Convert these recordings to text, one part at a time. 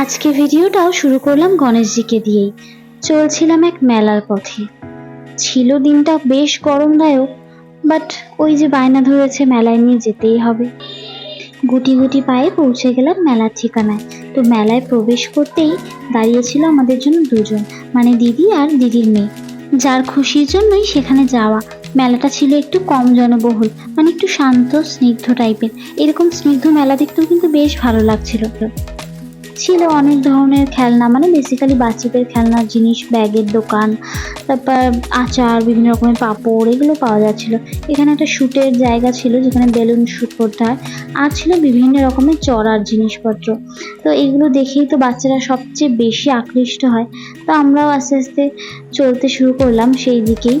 আজকে ভিডিওটাও শুরু করলাম গণেশজিকে দিয়েই। চলছিলাম এক মেলার পথে। ছিল দিনটা বেশ গরমদায়ক বাট ওই যে বায়না ধরেছে মেলায় নিয়ে যেতেই হবে। গুটি গুটি পায়ে পৌঁছে গেলাম মেলার ঠিকানায়। তো মেলায় প্রবেশ করতেই দাঁড়িয়েছিল আমাদের জন্য দুজন মানে দিদি আর দিদির মেয়ে। যার খুশির জন্যই সেখানে যাওয়া। মেলাটা ছিল একটু কম জনবহুল মানে একটু শান্ত, স্নিগ্ধ টাইপের এরকম স্নিগ্ধ মেলা দেখতেও কিন্তু বেশ ভালো লাগছিল। ছিল অনেক ধরনের খেলনা মানে বেসিক্যালি বাচ্চাদের খেলনার জিনিস, ব্যাগের দোকান, তারপর আচার, বিভিন্ন রকমের পাপড়, এগুলো পাওয়া যাচ্ছিল। এখানে একটা শ্যুটের জায়গা ছিল যেখানে বেলুন শ্যুট করতে হয়। আর ছিল বিভিন্ন রকমের চড়ার জিনিসপত্র। তো এগুলো দেখেই তো বাচ্চারা সবচেয়ে বেশি আকৃষ্ট হয়। তো আমরাও আস্তে আস্তে চলতে শুরু করলাম সেই দিকেই।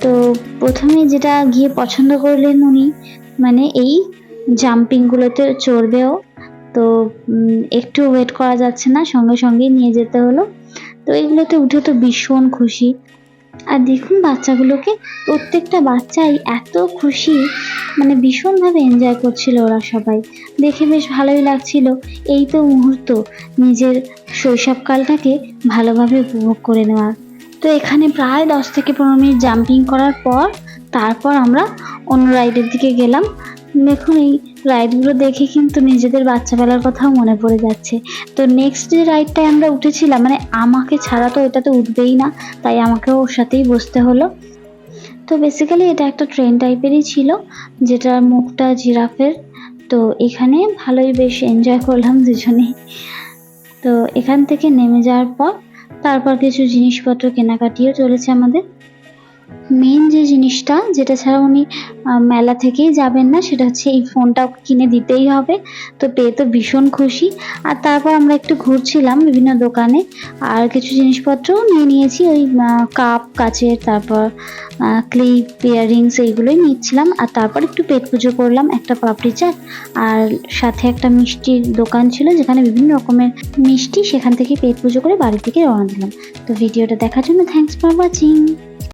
তো প্রথমে যেটা গিয়ে পছন্দ করলেন উনি মানে এই জাম্পিংগুলোতে চড়বেও। তো একটু ওয়েট করা যাচ্ছে না, সঙ্গে সঙ্গেই নিয়ে যেতে হলো। তো এগুলোতে উঠে তো ভীষণ খুশি। আর দেখুন বাচ্চাগুলোকে, প্রত্যেকটা বাচ্চাই এত খুশি মানে ভীষণভাবে এনজয় করছিল ওরা সবাই। দেখে বেশ ভালোই লাগছিল। এই তো মুহূর্ত, নিজের শৈশবকালটাকে ভালোভাবে উপভোগ করে নেওয়ার তো এখানে প্রায় দশ থেকে পনেরো মিনিট জাম্পিং করার পর, তারপর আমরা অন্য রাইডের দিকে গেলাম। দেখুন এই রাইডগুলো দেখে কিন্তু নিজেদের বাচ্চাবেলার কথাও মনে পড়ে যাচ্ছে। তো নেক্সট যে রাইডটায় আমরা উঠেছিলাম মানে আমাকে ছাড়া তো এটাতে উঠবেই না, তাই আমাকে ওর সাথেই বসতে হলো। তো বেসিক্যালি এটা একটা ট্রেন টাইপেরই ছিল, যেটার মুখটা জিরাফের। তো এখানে ভালোই বেশ এনজয় করলাম দুজনেই। তো এখান থেকে নেমে যাওয়ার পর, তারপর কিছু জিনিসপত্র কেনাকাটিও চলেছে আমাদের। মেন যে জিনিসটা, যেটা ছাড়া উনি মেলা থেকেই যাবেন না, সেটা হচ্ছে এই ফোনটা কিনে দিতেই হবে। তো পেয়ে তো ভীষণ খুশি। আর তারপর আমরা একটু ঘুরছিলাম বিভিন্ন দোকানে, আর কিছু জিনিসপত্রও নিয়ে নিয়েছি, ওই কাপ, কাচের, তারপর ক্লিপ, ইয়াররিংস এইগুলোই নিচ্ছিলাম। আর তারপর একটু পেট পুজো করলাম, একটা পাপড়ি চাট, আর সাথে একটা মিষ্টির দোকান ছিল, যেখানে বিভিন্ন রকমের মিষ্টি সেখান থেকে পেট পুজো করে বাড়ি থেকে রওনা দিলাম। তো ভিডিওটা দেখার জন্য থ্যাংকস ফর ওয়াচিং